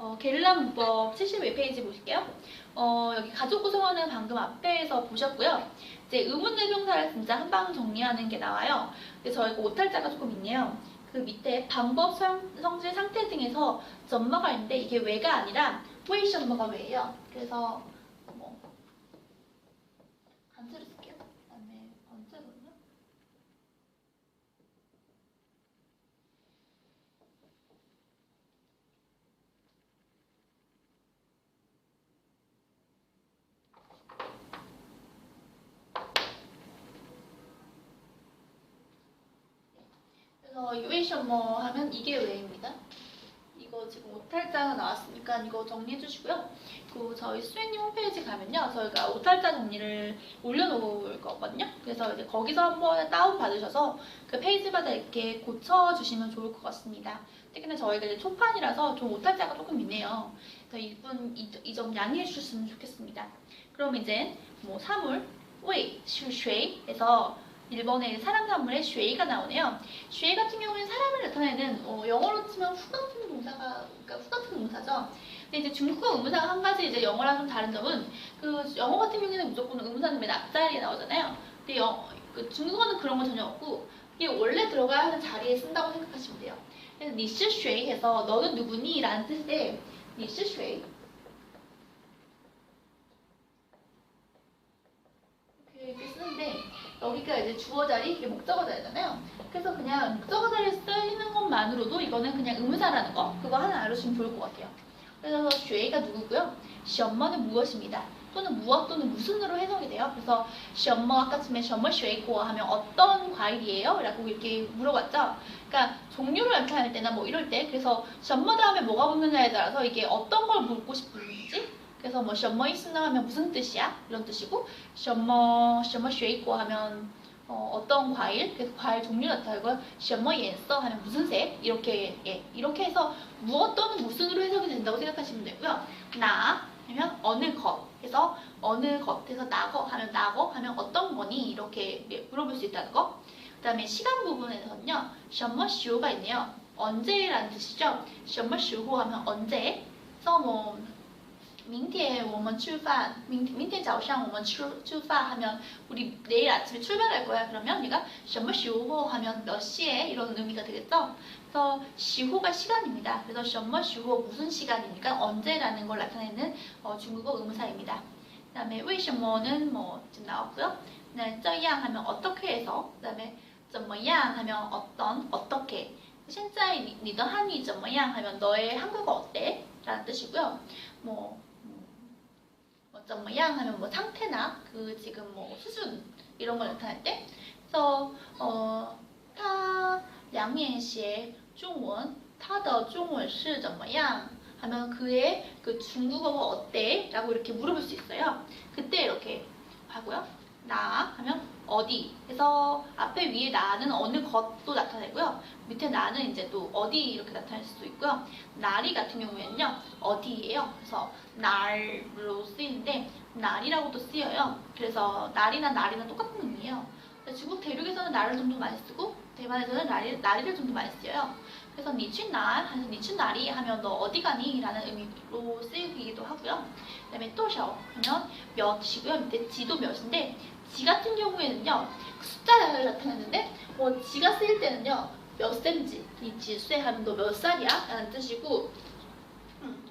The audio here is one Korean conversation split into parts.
어, 게릴라 문법 72페이지 보실게요. 어, 여기 가족 구성원은 방금 앞에서 보셨고요. 이제 의문 대명사를 진짜 한 방 정리하는 게 나와요. 근데 저희가 오탈자가 조금 있네요. 그 밑에 방법, 성, 성질, 상태 등에서 점머가 있는데 이게 왜가 아니라 왜 점머가 왜예요. 그래서 뭐 간수를 쓸게요. 그다음에 번째로는요. 그래서 유에이션 뭐 하면 이게 왜입니다. 이거 지금 오탈자가 나왔으니까 이거 정리해 주시고요. 그 저희 수행님 홈페이지 가면요. 저희가 오탈자 정리를 올려놓을 거거든요. 그래서 이제 거기서 한번 다운 받으셔서 그 페이지마다 이렇게 고쳐 주시면 좋을 것 같습니다. 특히나 저희가 이제 초판이라서 좀 오탈자가 조금 있네요. 그래서 이분 이 점 양해해 주셨으면 좋겠습니다. 그럼 이제 뭐 사물, 웨이, 슈쉐이에서 일본의 사람 사물에 쉐이가 나오네요. 쉐이 같은 경우에는 사람을 나타내는 어, 영어로 치면 후 같은 동사가 그러니까 후 같은 동사죠. 근데 이제 중국어 의문사가 한 가지 이제 영어랑 좀 다른 점은 그 영어 같은 경우에는 무조건 의문사는 맨 앞자리에 나오잖아요. 근데 영, 그 중국어는 그런 거 전혀 없고 이게 원래 들어가야 하는 자리에 쓴다고 생각하시면 돼요. 그래서 니시 쉐이 해서 너는 누구니? 라는 뜻인데 니시 쉐이 이렇게 쓰는데 여기가 이제 주어 자리, 이게 목적어 자리잖아요. 그래서 그냥 목적어 자리에 쓰이는 것만으로도 이거는 그냥 의문사라는 거 그거 하나 알아주시면 좋을 것 같아요. 그래서 쉐이가 누구고요? 시엄머는 무엇입니다. 또는 무엇 또는 무슨으로 해석이 돼요. 그래서 시엄머 아까쯤에 시엄머 쉐이고 하면 어떤 과일이에요? 라고 이렇게 물어봤죠. 그러니까 종류를 나타낼 때나 뭐 이럴 때 그래서 시엄머 다음에 뭐가 붙느냐에 따라서 이게 어떤 걸 묻고 싶은지 그래서 뭐 셔머 있으나 하면 무슨 뜻이야? 이런 뜻이고 셔머 셔머 쉐이고 하면 어, 어떤 과일? 그래서 과일 종류 나타나고 셔머颜色 하면 무슨 색? 이렇게 예, 이렇게 해서 무엇 또는 무슨으로 해석이 된다고 생각하시면 되고요. 나 하면 어느 것 해서 어느 것에서 나거 하면 나거 하면 어떤 거니? 이렇게 예, 물어볼 수 있다는 거. 그 다음에 시간 부분에서는요. 셔머 슈가 있네요. 언제라는 뜻이죠. 셔머 슈호 하면 언제? 그래서 뭐 明天我们吃饭明明天早上我们吃吃饭 하면 우리 내일 아침에 출발할 거야 그러면 얘가 什么时候 하면 몇 시에 이런 의미가 되겠죠 그래서 시호가 시간입니다 그래서 什么时候 무슨 시간이니까 언제라는 걸 나타내는 어, 중국어 의문사입니다 그 다음에 为什么는 뭐 지금 나왔고요 네, 这样 하면 어떻게 해서 그 다음에 怎么样 하면 어떤 어떻게 现在你你的汉语怎么样 하면 너의 한국어 어때? 라는 뜻이고요 뭐 뭐, 怎么样 하면 뭐 상태나 그 지금 뭐 수준 이런 걸 나타낼 때 그래서 어, 他两年学中文他的中文是怎么样 하면 그의 그 중국어가 어때? 라고 이렇게 물어볼 수 있어요. 그때 이렇게 하고요. 나 하면 어디. 그래서 앞에 위에 나는 어느 것도 나타내고요. 밑에 나는 이제 또 어디 이렇게 나타낼 수도 있고요. 날이 같은 경우에는요. 어디예요? 그래서 날로 쓰이는데 날이라고도 쓰여요. 그래서 날이나 날이나 똑같은 의미예요. 중국 대륙에서는 날을 좀 더 많이 쓰고 대만에서는 날이, 날이를 좀 더 많이 쓰여요. 그래서 니친 날, 해서 니친 날이 하면 너 어디 가니? 라는 의미로 쓰이기도 하고요. 그 다음에 또셔 하면 몇이고요. 밑에 지도 몇인데 지 같은 경우에는요. 숫자를 나타내는데 뭐 지가 쓰일 때는요. 몇 센지, 이 지쇠 하면 너 몇 살이야? 라는 뜻이고 음,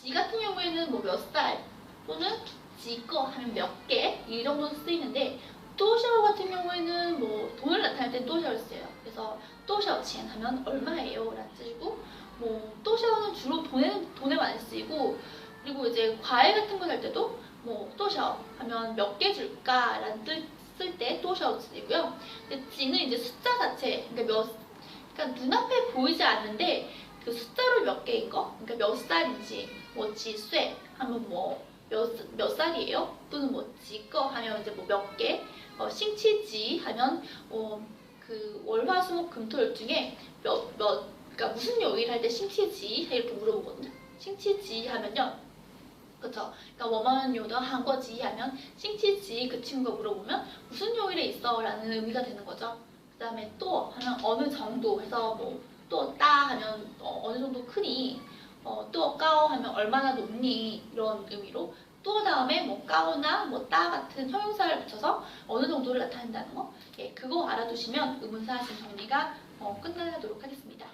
지 같은 경우에는 뭐 몇 살 또는 지거 하면 몇 개 이 정도 쓰이는데 또샤오 같은 경우에는 뭐 돈을 나타낼 때 또샤오를 써요. 그래서 또샤오钱하면 얼마예요? 라는 뜻이고 뭐 또샤오는 주로 돈에 돈에 많이 쓰이고 그리고 이제 과일 같은 거 살 때도 뭐 또샤오 하면 몇 개 줄까? 라는 뜻 쓸 때 또샤오 쓰이고요. 근데 지는 이제 숫자 자체 그러니까 몇 그러니까 눈앞에 보이지 않는데 그 숫자로 몇 개인 거 그러니까 몇 살인지 뭐 지쇠 하면 뭐 몇, 몇 살이에요? 또는 뭐 지거 하면 이제 뭐 몇 개, 어, 싱치지 하면 어, 그 월화수목 금토일 중에 몇, 몇, 그러니까 무슨 요일 할 때 싱치지 이렇게 물어보거든요. 싱치지 하면요. 그쵸? 그러니까 워먼 요더 한거지 하면 싱치지 그 친구가 물어보면 무슨 요일에 있어? 라는 의미가 되는 거죠. 그 다음에 또 하면 어느 정도 해서 뭐 또 따 하면 어, 어느 정도 크니 어, 또 까오 하면 얼마나 높니 이런 의미로 또 다음에 뭐 까오나 뭐 따 같은 형용사를 붙여서 어느 정도를 나타낸다는 거 예, 그거 알아두시면 의문사 하신 정리가 어, 끝나도록 하겠습니다.